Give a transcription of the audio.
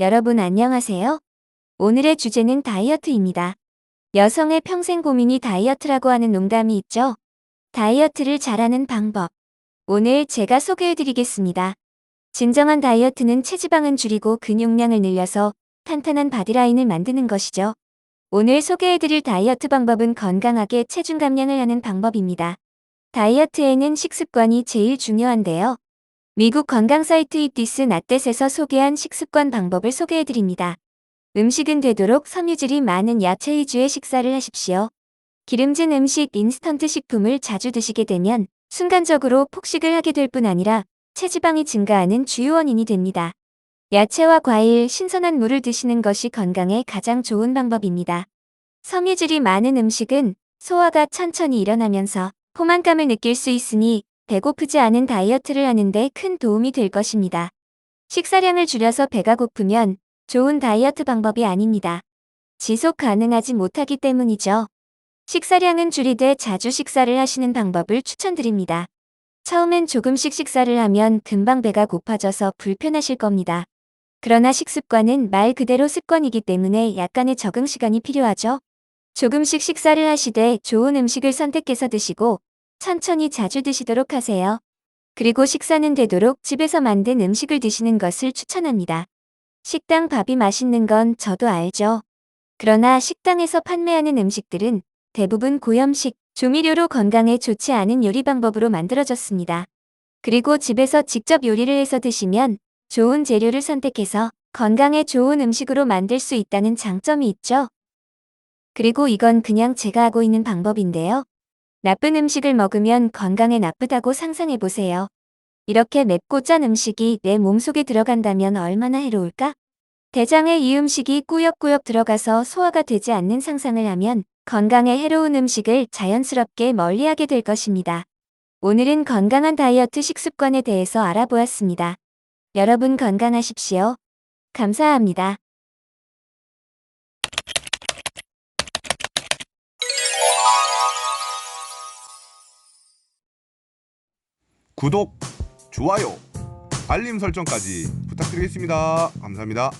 여러분 안녕하세요. 오늘의 주제는 다이어트입니다. 여성의 평생 고민이 다이어트라고 하는 농담이 있죠? 다이어트를 잘하는 방법. 오늘 제가 소개해드리겠습니다. 진정한 다이어트는 체지방은 줄이고 근육량을 늘려서 탄탄한 바디라인을 만드는 것이죠. 오늘 소개해드릴 다이어트 방법은 건강하게 체중 감량을 하는 방법입니다. 다이어트에는 식습관이 제일 중요한데요. 미국 건강 사이트 이티스 나댓에서 소개한 식습관 방법을 소개해드립니다. 음식은 되도록 섬유질이 많은 야채 위주의 식사를 하십시오. 기름진 음식, 인스턴트 식품을 자주 드시게 되면 순간적으로 폭식을 하게 될 뿐 아니라 체지방이 증가하는 주요 원인이 됩니다. 야채와 과일, 신선한 물을 드시는 것이 건강에 가장 좋은 방법입니다. 섬유질이 많은 음식은 소화가 천천히 일어나면서 포만감을 느낄 수 있으니 배고프지 않은 다이어트를 하는데 큰 도움이 될 것입니다. 식사량을 줄여서 배가 고프면 좋은 다이어트 방법이 아닙니다. 지속 가능하지 못하기 때문이죠. 식사량은 줄이되 자주 식사를 하시는 방법을 추천드립니다. 처음엔 조금씩 식사를 하면 금방 배가 고파져서 불편하실 겁니다. 그러나 식습관은 말 그대로 습관이기 때문에 약간의 적응 시간이 필요하죠. 조금씩 식사를 하시되 좋은 음식을 선택해서 드시고 천천히 자주 드시도록 하세요. 그리고 식사는 되도록 집에서 만든 음식을 드시는 것을 추천합니다. 식당 밥이 맛있는 건 저도 알죠. 그러나 식당에서 판매하는 음식들은 대부분 고염식, 조미료로 건강에 좋지 않은 요리 방법으로 만들어졌습니다. 그리고 집에서 직접 요리를 해서 드시면 좋은 재료를 선택해서 건강에 좋은 음식으로 만들 수 있다는 장점이 있죠. 그리고 이건 그냥 제가 하고 있는 방법인데요. 나쁜 음식을 먹으면 건강에 나쁘다고 상상해 보세요. 이렇게 맵고 짠 음식이 내 몸속에 들어간다면 얼마나 해로울까? 대장에 이 음식이 꾸역꾸역 들어가서 소화가 되지 않는 상상을 하면 건강에 해로운 음식을 자연스럽게 멀리하게 될 것입니다. 오늘은 건강한 다이어트 식습관에 대해서 알아보았습니다. 여러분 건강하십시오. 감사합니다. 구독, 좋아요, 알림 설정까지 부탁드리겠습니다. 감사합니다.